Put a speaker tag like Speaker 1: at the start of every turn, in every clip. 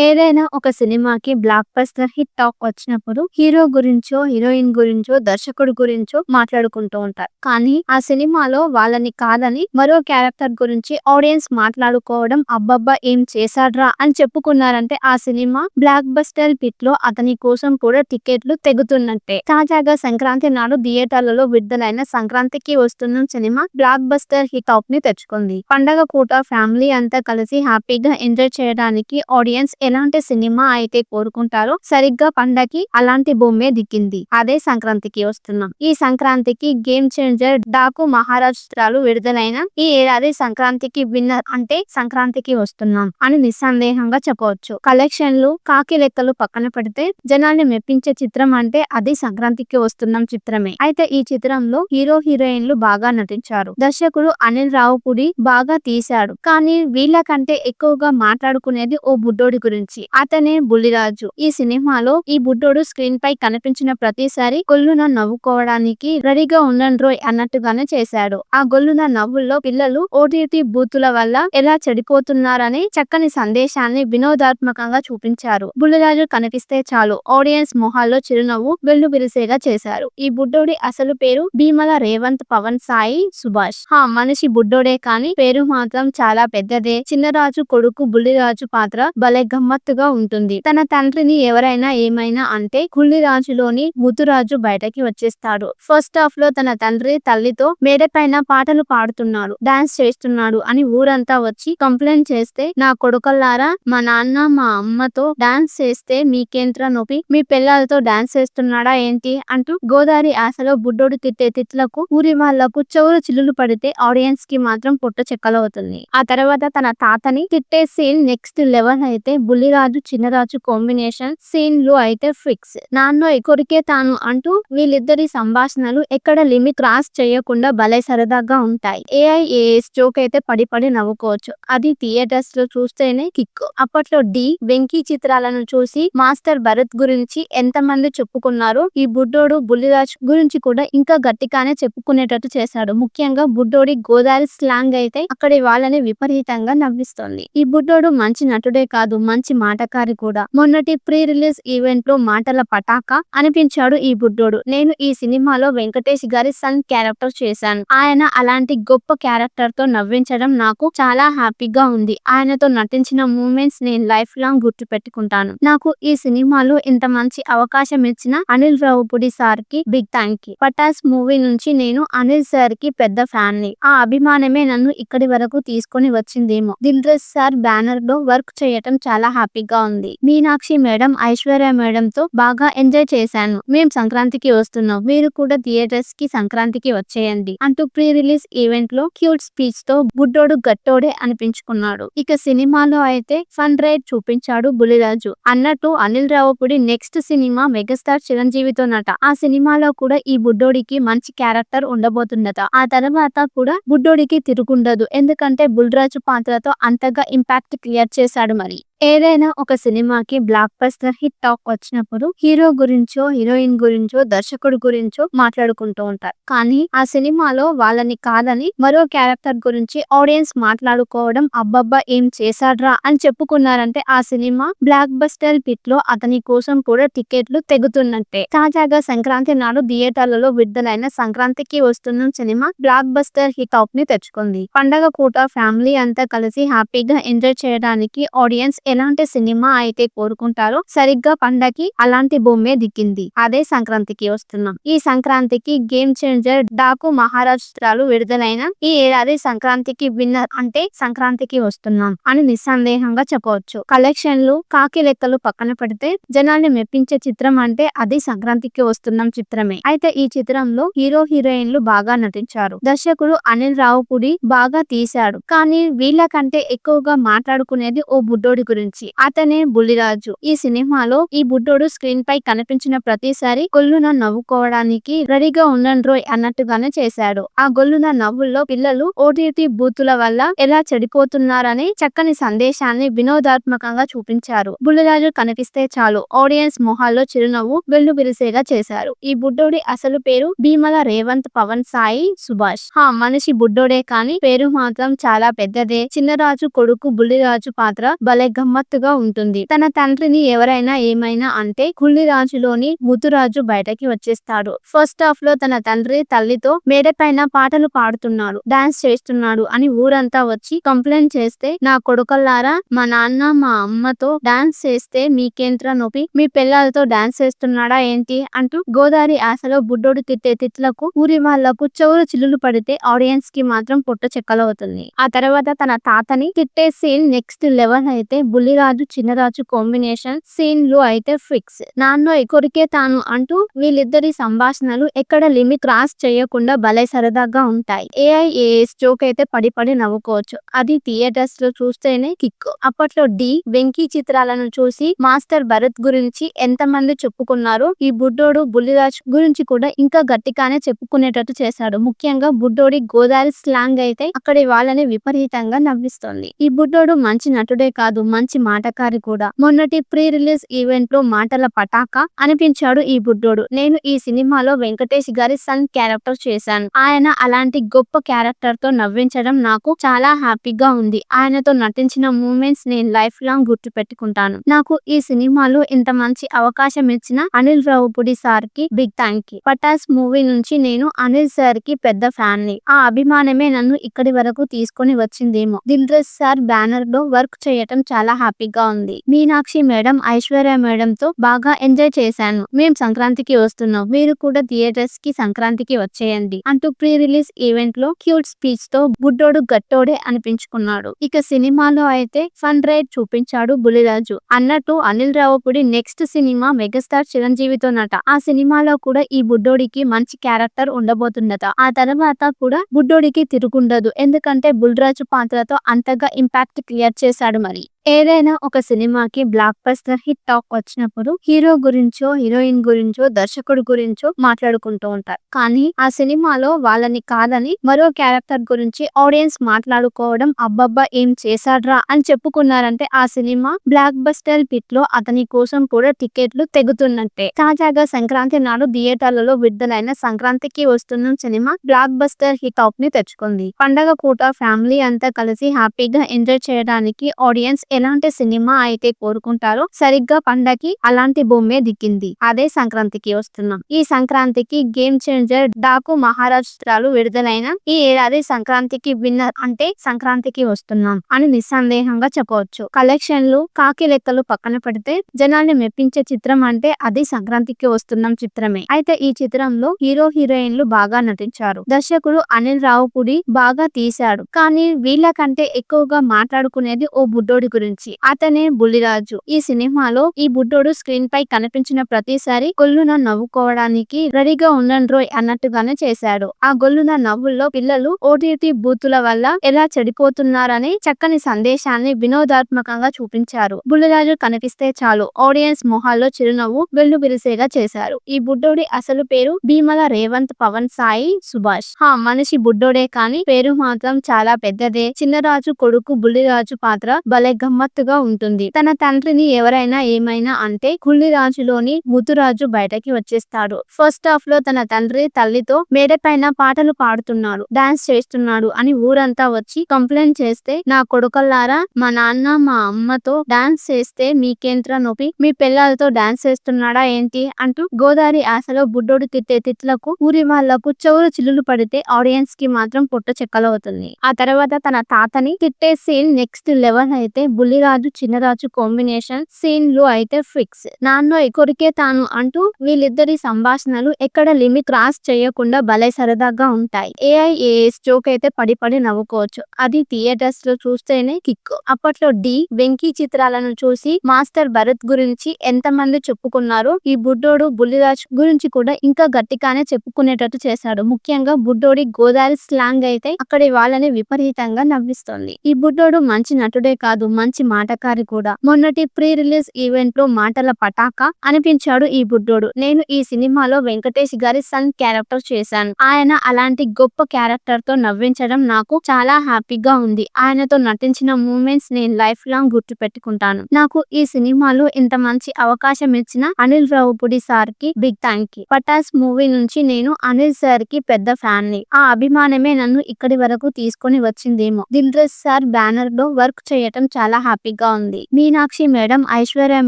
Speaker 1: ఏదైనా ఒక సినిమాకి బ్లాక్ బస్టర్ హిట్ టాక్ వచ్చినప్పుడు హీరో గురించో హీరోయిన్ గురించో దర్శకుడు గురించో మాట్లాడుకుంటూ ఉంటారు. కానీ ఆ సినిమాలో వాళ్ళని కాదని మరో క్యారెక్టర్ గురించి ఆడియన్స్ మాట్లాడుకోవడం అబ్బబ్బా ఏం చేశాడ్రా అని చెప్పుకున్నారంటే ఆ సినిమా బ్లాక్ బస్టర్ హిట్లో అతని కోసం కూడా టికెట్లు తెగుతున్నట్టే. తాజాగా సంక్రాంతి నాడు థియేటర్లలో విడుదలైన సంక్రాంతికి వస్తున్న సినిమా బ్లాక్ బస్టర్ హిట్ టాక్ని తెచ్చుకుంది. పండగ పూట ఫ్యామిలీ అంతా కలిసి హ్యాపీగా ఎంజాయ్ చేయడానికి ఆడియన్స్ ఎలాంటి సినిమా అయితే కోరుకుంటారో సరిగ్గా పండకి అలాంటి భూమే దిక్కింది. అదే సంక్రాంతికి వస్తున్నాం. ఈ సంక్రాంతికి గేమ్ చేంజర్ డాకు మహారాజ్ చిత్రాలు విడుదలైన ఈ ఏడాది సంక్రాంతికి విన్నర్ అంటే సంక్రాంతికి వస్తున్నాం అని నిస్సందేహంగా చెప్పవచ్చు. కలెక్షన్లు కాకి లెక్కలు పక్కన పెడితే జనాల్ని మెప్పించే చిత్రం అంటే అది సంక్రాంతికి వస్తున్నాం చిత్రమే. అయితే ఈ చిత్రంలో హీరో హీరోయిన్లు బాగా నటించారు. దర్శకుడు అనిల్ రావుపుడి బాగా తీశాడు. కానీ వీళ్ళకంటే ఎక్కువగా మాట్లాడుకునేది ఓ బుడ్డోడి గురించి అతనే బుల్లిరాజు. ఈ సినిమాలో ఈ బుడ్డోడు స్క్రీన్ పై కనిపించిన ప్రతిసారి గొల్లున నవ్వుకోవడానికి రెడీగా ఉండండి రోయ్ అన్నట్టుగానే చేశాడు. ఆ గొల్లున నవ్వుల్లో పిల్లలు ఓటీటీ బూతుల వల్ల ఎలా చెడిపోతున్నారని చక్కని సందేశాన్ని వినోదాత్మకంగా చూపించారు. బుల్లిరాజు కనిపిస్తే చాలు ఆడియన్స్ మొహాల్లో చిరునవ్వు వెళ్ళు విరిసేగా చేశారు. ఈ బుడ్డోడి అసలు పేరు భీమల రేవంత్ పవన్ సాయి సుభాష్. హా మనిషి బుడ్డోడే కానీ పేరు మాత్రం చాలా పెద్దదే. చిన్నరాజు కొడుకు బుల్లిరాజు పాత్ర భలే గమ్మత్తుగా ఉంటుంది. తన తండ్రిని ఎవరైనా ఏమైనా అంటే కుళ్ళిరాజులోని ముతురాజు బయటకి వచ్చేస్తాడు. ఫస్ట్ హాఫ్లో తన తండ్రి తల్లితో మేడ పైన పాటలు పాడుతున్నాడు. డాన్స్ చేస్తున్నాడు అని ఊరంతా వచ్చి కంప్లైంట్ చేస్తే నా కొడుకల్లారా మా నాన్న మా అమ్మతో డాన్స్ చేస్తే మీకేంట్రా నొప్పి? మీ పిల్లలతో డాన్స్ చేస్తున్నాడా ఏంటి? అంటూ గోదావరి ఆశలో బుడ్డోడు తిట్టే తిట్లకు ఊరి వాళ్ళకు చెవులు చిల్లులు పడితే ఆడియన్స్కి మాత్రం పొట్ట చెక్కలవుతుంది. ఆ తర్వాత తన తాతని తిట్టే సీన్ నెక్స్ట్ లెవెల్ అయితే బుల్లిరాజు చిన్నరాజు కాంబినేషన్ సీన్లో అయితే ఫిక్స్. నాన్నో కొరికే తాను అంటూ వీళ్ళిద్దరి సంభాషణలు ఎక్కడ లిమిట్ క్రాస్ చేయకుండా భలే సరదాగా ఉంటాయి. ఏఐఏఎస్ జోక్ అయితే పడి పడి నవ్వుకోవచ్చు. అది థియేటర్స్లో చూస్తేనే కిక్ అప్పట్లో డి వెంకీ చిత్రాలను చూసి మాస్టర్ భరత్ గురించి ఎంత మంది చెప్పుకున్నారు ఈ బుడ్డోడు బుల్లిరాజ్ గురించి కూడా ఇంకా గట్టిగానే చెప్పుకునేటట్టు చేశాడు. ముఖ్యంగా బుడ్డోడి గోదావరి స్లాంగ్ అయితే అక్కడి వాళ్ళని విపరీతంగా నవ్విస్తోంది. ఈ బుడ్డోడు మంచి నటుడే కాదు మంచి మాటకారి కూడా. మొన్నటి ప్రీ రిలీజ్ ఈవెంట్లో మాటల పటాక అనిపించాడు ఈ బుడ్డోడు. నేను ఈ సినిమాలో వెంకటేష్ గారి సన్ క్యారెక్టర్ చేశాను. ఆయన అలాంటి గొప్ప క్యారెక్టర్తో నవ్వించడం నాకు చాలా హ్యాపీగా ఉంది. ఆయనతో నటించిన మూమెంట్స్ నేను లైఫ్ లాంగ్ గుర్తు పెట్టుకుంటాను నాకు ఈ సినిమాలో ఇంత మంచి అవకాశం ఇచ్చిన అనిల్ రావుపుడి సార్కి big thank you Pataas movie నుంచి నేను అనిల్ సార్కి పెద్ద ఫ్యాన్ని ఆ అభిమానమే నన్ను ఇక్కడి వరకు తీసుకొని వచ్చిందేమో. దిల్ సార్ బ్యానర్లో వర్క్ చేయటం చాలా హ్యాపీగా ఉంది. మీనాక్షి మేడం ఐశ్వర్య మేడం తో బాగా ఎంజాయ్ చేశాను. మేము సంక్రాంతికి వస్తున్నాం. మీరు కూడా థియేటర్స్కి సంక్రాంతికి వచ్చేయండి అంటూ ప్రీ రిలీజ్ ఈవెంట్లో క్యూట్ స్పీచ్తో బుడ్డోడు గట్టోడే అనిపించుకున్నాడు. ఇక సినిమాలో అయితే ఫన్ రైడ్ చూపించాడు బులిరాజు. అన్నట్టు Anil Ravipudi next cinema megastar చిరంజీవితో నట. ఆ సినిమాలో కూడా ఈ బుడ్డోడికి మంచి క్యారెక్టర్ ఉండబోతున్నట ఆ తర్వాత కూడా బుడ్డోడికి తిరుగుండదు. ఎందుకంటే బుల్రాజు పాత్రతో అంతగా ఇంపాక్ట్ క్రియేట్ చేశాడు మరి. ఏదైనా ఒక సినిమాకి బ్లాక్ బస్టర్ హిట్ టాక్ వచ్చినప్పుడు హీరో గురించో హీరోయిన్ గురించో దర్శకుడు గురించో మాట్లాడుకుంటూ ఉంటారు. కానీ ఆ సినిమాలో వాళ్ళని కాదని మరో క్యారెక్టర్ గురించి ఆడియన్స్ మాట్లాడుకోవడం అబ్బబ్బా ఏం చేశాడ్రా అని చెప్పుకున్నారంటే ఆ సినిమా బ్లాక్ బస్టర్ హిట్లో అతని కోసం కూడా టికెట్లు తెగుతున్నట్టే. తాజాగా సంక్రాంతి నాడు థియేటర్లలో విడుదలైన సంక్రాంతికి వస్తున్న సినిమా బ్లాక్ బస్టర్ హిట్ టాక్ని తెచ్చుకుంది. పండగ పూట ఫ్యామిలీ అంతా కలిసి హ్యాపీగా ఎంజాయ్ చేయడానికి ఆడియన్స్ ఎలాంటి సినిమా అయితే కోరుకుంటారో సరిగ్గా పండకి అలాంటి బొమ్మే దిక్కింది. అదే సంక్రాంతికి వస్తున్నాం. ఈ సంక్రాంతికి గేమ్ చేంజర్ డాకు మహారాష్ట్రాలు విడుదలైన ఈ ఏడాది సంక్రాంతికి విన్నర్ అంటే సంక్రాంతికి వస్తున్నాం అని నిస్సందేహంగా చెప్పవచ్చు. కలెక్షన్లు కాకి లెక్కలు పక్కన పెడితే జనాల్ని మెప్పించే చిత్రం అంటే అది సంక్రాంతికి వస్తున్నాం చిత్రమే. అయితే ఈ చిత్రంలో హీరో హీరోయిన్లు బాగా నటించారు. దర్శకుడు అనిల్ రావుపుడి బాగా తీశాడు. కానీ వీళ్ళకంటే ఎక్కువగా మాట్లాడుకునేది ఓ బుడ్డోడి గురించి అతనే బుల్లిరాజు. ఈ సినిమాలో ఈ బుడ్డోడు స్క్రీన్ పై కనిపించిన ప్రతిసారి గొల్లున నవ్వుకోవడానికి రెడీగా ఉండండి రోయ్ అన్నట్టుగానే చేశాడు. ఆ గొల్లున నవ్వుల్లో పిల్లలు ఓటీటీ బూతుల వల్ల ఎలా చెడిపోతున్నారనే చక్కని సందేశాన్ని వినోదాత్మకంగా చూపించారు. బుల్లిరాజు కనిపిస్తే చాలు ఆడియన్స్ మొహాల్లో చిరునవ్వు వెళ్ళు విరిసేగా చేశారు. ఈ బుడ్డోడి అసలు పేరు భీమల రేవంత్ పవన్ సాయి సుభాష్. హా మనిషి బుడ్డోడే కానీ పేరు మాత్రం చాలా పెద్దదే. చిన్నరాజు కొడుకు బుల్లిరాజు పాత్ర భలే గమ్మత్తుగా ఉంటుంది. తన తండ్రిని ఎవరైనా ఏమైనా అంటే కుళ్ళిరాజులోని ముతురాజు బయటకి వచ్చేస్తాడు. ఫస్ట్ హాఫ్లో తన తండ్రి తల్లితో మేడ పైన పాటలు పాడుతున్నాడు. డాన్స్ చేస్తున్నాడు అని ఊరంతా వచ్చి కంప్లైంట్ చేస్తే నా కొడుకల్లారా మా నాన్న మా అమ్మతో డాన్స్ చేస్తే మీకేంట్రా నొప్పి? మీ పిల్లలతో డాన్స్ చేస్తున్నాడా ఏంటి? అంటూ గోదావరి ఆశలో బుడ్డోడు తిట్టే తిట్లకు ఊరి వాళ్ళకు చెవులు చిల్లులు పడితే ఆడియన్స్కి మాత్రం పొట్ట చెక్కలవుతుంది. ఆ తర్వాత తన తాతని తిట్టే సీన్ నెక్స్ట్ లెవెల్ అయితే బుల్లిరాజు చిన్నరాజు కాంబినేషన్ సీన్లు అయితే ఫిక్స్. నాన్న కొరికే తాను అంటూ వీళ్ళిద్దరి సంభాషణలు ఎక్కడ లిమిట్ క్రాస్ చేయకుండా భలే సరదాగా ఉంటాయి. ఏఐఏఎస్ జోక్ అయితే పడి పడి నవ్వుకోవచ్చు. అది థియేటర్స్లో చూస్తేనే కిక్ అప్పట్లో డి వెంకీ చిత్రాలను చూసి మాస్టర్ భరత్ గురించి ఎంత మంది చెప్పుకున్నారు ఈ బుడ్డోడు బుల్లిరాజ్ గురించి కూడా ఇంకా గట్టిగానే చెప్పుకునేటట్టు చేశాడు. ముఖ్యంగా బుడ్డోడి గోదావరి స్లాంగ్ అయితే అక్కడి వాళ్ళని విపరీతంగా నవ్విస్తోంది. ఈ బుడ్డోడు మంచి నటుడే కాదు మంచి మాటకారి కూడా. మొన్నటి ప్రీ రిలీజ్ ఈవెంట్లో మాటల పటాక అనిపించాడు ఈ బుడ్డోడు. నేను ఈ సినిమాలో వెంకటేష్ గారి సన్ క్యారెక్టర్ చేశాను. ఆయన అలాంటి గొప్ప క్యారెక్టర్తో నవ్వించడం నాకు చాలా హ్యాపీగా ఉంది. ఆయనతో నటించిన మూమెంట్స్ నేను లైఫ్ లాంగ్ గుర్తు పెట్టుకుంటాను నాకు ఈ సినిమాలో ఇంత మంచి అవకాశం ఇచ్చిన అనిల్ రావుపుడి సార్కి big thank you Pataas movie నుంచి నేను అనిల్ సార్కి పెద్ద ఫ్యాన్ని ఆ అభిమానమే నన్ను ఇక్కడి వరకు తీసుకొని వచ్చిందేమో. దిల్ రాజు సార్ బ్యానర్లో వర్క్ చేయటం చాలా హ్యాపీగా ఉంది. మీనాక్షి మేడం ఐశ్వర్య మేడం తో బాగా ఎంజాయ్ చేశాను. మేము సంక్రాంతికి వస్తున్నాం. మీరు కూడా థియేటర్స్కి సంక్రాంతికి వచ్చేయండి అంటూ ప్రీ రిలీజ్ ఈవెంట్లో క్యూట్ స్పీచ్తో బుడ్డోడు గట్టోడే అనిపించుకున్నాడు. ఇక సినిమాలో అయితే ఫన్ రైడ్ చూపించాడు బులిరాజు. అన్నట్టు Anil Ravipudi next cinema megastar చిరంజీవితో నట. ఆ సినిమాలో కూడా ఈ బుడ్డోడికి మంచి క్యారెక్టర్ ఉండబోతున్నట ఆ తర్వాత కూడా బుడ్డోడికి తిరుగుండదు. ఎందుకంటే బుల్రాజు పాత్రతో అంతగా ఇంపాక్ట్ క్లియర్ చేశాడు మరి. ఏదైనా ఒక సినిమాకి బ్లాక్ బస్టర్ హిట్ టాక్ వచ్చినప్పుడు హీరో గురించో హీరోయిన్ గురించో దర్శకుడు గురించో మాట్లాడుకుంటూ ఉంటారు. కానీ ఆ సినిమాలో వాళ్ళని కాదని మరో క్యారెక్టర్ గురించి ఆడియన్స్ మాట్లాడుకోవడం అబ్బబ్బా ఏం చేశాడ్రా అని చెప్పుకున్నారంటే ఆ సినిమా బ్లాక్ బస్టర్ హిట్లో అతని కోసం కూడా టికెట్లు తెగుతున్నట్టే. తాజాగా సంక్రాంతి నాడు థియేటర్లలో విడుదలైన సంక్రాంతికి వస్తున్న సినిమా బ్లాక్ బస్టర్ హిట్ టాక్ని తెచ్చుకుంది. పండగ పూట ఫ్యామిలీ అంతా కలిసి హ్యాపీగా ఎంజాయ్ చేయడానికి ఆడియన్స్ ఎలాంటి సినిమా అయితే కోరుకుంటారో సరిగ్గా పండగకి అలాంటి భూమి దిక్కింది. అదే సంక్రాంతికి వస్తున్నాం. ఈ సంక్రాంతికి గేమ్ చేంజర్ డాకు మహారాష్ట్రాలు విడుదలైన ఈ ఏడాది సంక్రాంతికి విన్నర్ అంటే సంక్రాంతికి వస్తున్నాం అని నిస్సందేహంగా చెప్పవచ్చు. కలెక్షన్లు కాకి లెక్కలు పక్కన పెడితే జనాల్ని మెప్పించే చిత్రం అంటే అది సంక్రాంతికి వస్తున్నాం చిత్రమే. అయితే ఈ చిత్రంలో హీరో హీరోయిన్లు బాగా నటించారు. దర్శకుడు అనిల్ రావుపుడి బాగా తీశాడు. కానీ వీళ్ళకంటే ఎక్కువగా మాట్లాడుకునేది ఓ బుడ్డోడి గురించి అతనే బుల్లిరాజు. ఈ సినిమాలో ఈ బుడ్డోడు స్క్రీన్ పై కనిపించిన ప్రతిసారి గొల్లున నవ్వుకోవడానికి రెడీగా ఉండండి రోయ్ అన్నట్టుగానే చేశాడు. ఆ గొల్లున నవ్వుల్లో పిల్లలు ఓటీటీ బూతుల వల్ల ఎలా చెడిపోతున్నారని చక్కని సందేశాన్ని వినోదాత్మకంగా చూపించారు. బుల్లిరాజు కనిపిస్తే చాలు ఆడియన్స్ మొహాల్లో చిరునవ్వు వెళ్ళు విరిసేగా చేశారు. ఈ బుడ్డోడి అసలు పేరు భీమల రేవంత్ పవన్ సాయి సుభాష్. హా మనిషి బుడ్డోడే కానీ పేరు మాత్రం చాలా పెద్దదే. చిన్నరాజు కొడుకు బుల్లిరాజు పాత్ర భలే గమ్మత్తుగా ఉంటుంది. తన తండ్రిని ఎవరైనా ఏమైనా అంటే కుళ్ళిరాజులోని ముతురాజు బయటకి వచ్చేస్తాడు. ఫస్ట్ హాఫ్లో తన తండ్రి తల్లితో మేడ పైన పాటలు పాడుతున్నాడు. డాన్స్ చేస్తున్నాడు అని ఊరంతా వచ్చి కంప్లైంట్ చేస్తే నా కొడుకల్లారా మా నాన్న మా అమ్మతో డాన్స్ చేస్తే మీకేంట్రా నొప్పి? మీ పిల్లలతో డాన్స్ చేస్తున్నాడా ఏంటి? అంటూ గోదావరి ఆశలో బుడ్డోడు తిట్టే తిట్లకు ఊరి వాళ్ళకు చెవులు చిల్లులు పడితే ఆడియన్స్కి మాత్రం పొట్ట చెక్కలవుతుంది. ఆ తర్వాత తన తాతని తిట్టే సీన్ నెక్స్ట్ లెవెల్ అయితే బుల్లిరాజు చిన్నరాజు కాంబినేషన్ సీన్లు అయితే ఫిక్స్. నాన్న కొరికే తాను అంటూ వీళ్ళిద్దరి సంభాషణలు ఎక్కడ లిమిట్ క్రాస్ చేయకుండా భలే సరదాగా ఉంటాయి. ఏఐఏఎస్ జోక్ అయితే పడి పడి నవ్వుకోవచ్చు. అది థియేటర్స్లో చూస్తేనే కిక్ అప్పట్లో డి వెంకీ చిత్రాలను చూసి మాస్టర్ భరత్ గురించి ఎంత మంది చెప్పుకున్నారు ఈ బుడ్డోడు బుల్లిరాజ్ గురించి కూడా ఇంకా గట్టిగానే చెప్పుకునేటట్టు చేశాడు. ముఖ్యంగా బుడ్డోడి గోదావరి స్లాంగ్ అయితే అక్కడి వాళ్ళని విపరీతంగా నవ్విస్తోంది. ఈ బుడ్డోడు మంచి నటుడే కాదు మంచి మాటకారి కూడా. మొన్నటి ప్రీ రిలీజ్ ఈవెంట్లో మాటల పటాక అనిపించాడు ఈ బుడ్డోడు. నేను ఈ సినిమాలో వెంకటేష్ గారి సన్ క్యారెక్టర్ చేశాను. ఆయన అలాంటి గొప్ప క్యారెక్టర్తో నవ్వించడం నాకు చాలా హ్యాపీగా ఉంది. ఆయనతో నటించిన మూమెంట్స్ నేను లైఫ్ లాంగ్ గుర్తు పెట్టుకుంటాను నాకు ఈ సినిమాలో ఇంత మంచి అవకాశం ఇచ్చిన అనిల్ రావుపుడి సార్కి big thank you Pataas movie నుంచి నేను అనిల్ సార్కి పెద్ద ఫ్యాన్ని ఆ అభిమానమే నన్ను ఇక్కడి వరకు తీసుకొని వచ్చిందేమో. దిల్ సార్ బ్యానర్లో వర్క్ చేయటం చాలా హ్యాపీగా ఉంది. మీనాక్షి మేడం ఐశ్వర్య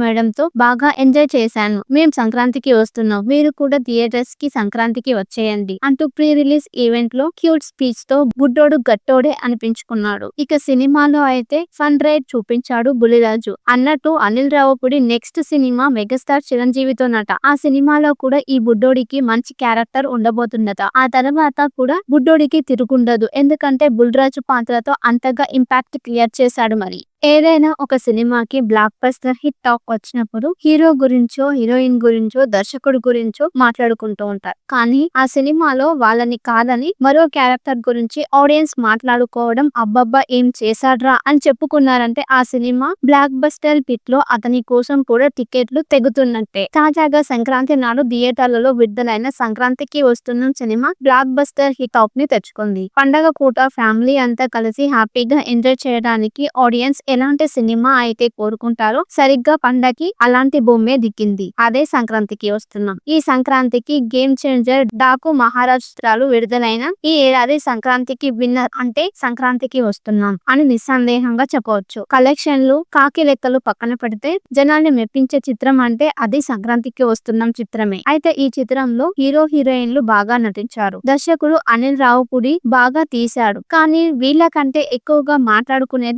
Speaker 1: మేడం తో బాగా ఎంజాయ్ చేశాను. మేం సంక్రాంతికి వస్తున్నాం. మీరు కూడా థియేటర్స్కి సంక్రాంతికి వచ్చేయండి అంటూ ప్రీ రిలీజ్ ఈవెంట్లో క్యూట్ స్పీచ్తో బుడ్డోడు గట్టోడే అనిపించుకున్నాడు. ఇక సినిమాలో అయితే ఫన్ రైడ్ చూపించాడు బులిరాజు. అన్నట్టు Anil Ravipudi next cinema megastar చిరంజీవితో నట. ఆ సినిమాలో కూడా ఈ బుడ్డోడికి మంచి క్యారెక్టర్ ఉండబోతుందట ఆ తర్వాత కూడా బుడ్డోడికి తిరుగుండదు. ఎందుకంటే బుల్రాజు పాత్రతో అంతగా ఇంపాక్ట్ క్రియేట్ చేశాడు మరి. ఏదైనా ఒక సినిమాకి బ్లాక్ బస్టర్ హిట్ టాక్ వచ్చినప్పుడు హీరో గురించో హీరోయిన్ గురించో దర్శకుడు గురించో మాట్లాడుకుంటూ ఉంటారు. కానీ ఆ సినిమాలో వాళ్ళని కాదని మరో క్యారెక్టర్ గురించి ఆడియన్స్ మాట్లాడుకోవడం అబ్బబ్బా ఏం చేశాడ్రా అని చెప్పుకున్నారంటే ఆ సినిమా బ్లాక్ బస్టర్ హిట్లో అతని కోసం కూడా టికెట్లు తెగుతున్నట్టే. తాజాగా సంక్రాంతి నాడు థియేటర్లలో విడుదలైన సంక్రాంతికి వస్తున్న సినిమా బ్లాక్ బస్టర్ హిట్ టాక్ని తెచ్చుకుంది. పండగ పూట ఫ్యామిలీ అంతా కలిసి హ్యాపీగా ఎంజాయ్ చేయడానికి ఆడియన్స్ ఎలాంటి సినిమా అయితే కోరుకుంటారో సరిగ్గా పండగకి అలాంటి బొమ్మే దిక్కింది. అదే సంక్రాంతికి వస్తున్నాం. ఈ సంక్రాంతికి గేమ్ చేంజర్ డాకు మహారాష్ట్రాలు విడుదలైన ఈ ఏడాది సంక్రాంతికి విన్నర్ అంటే సంక్రాంతికి వస్తున్నాం అని నిస్సందేహంగా చెప్పవచ్చు. కలెక్షన్లు కాకి లెక్కలు పక్కన పెడితే జనాల్ని మెప్పించే చిత్రం అంటే అది సంక్రాంతికి వస్తున్నాం చిత్రమే. అయితే ఈ చిత్రంలో హీరో హీరోయిన్లు బాగా నటించారు. దర్శకుడు అనిల్ రావుపుడి బాగా తీశాడు. కానీ వీళ్ళకంటే ఎక్కువగా మాట్లాడుకునేది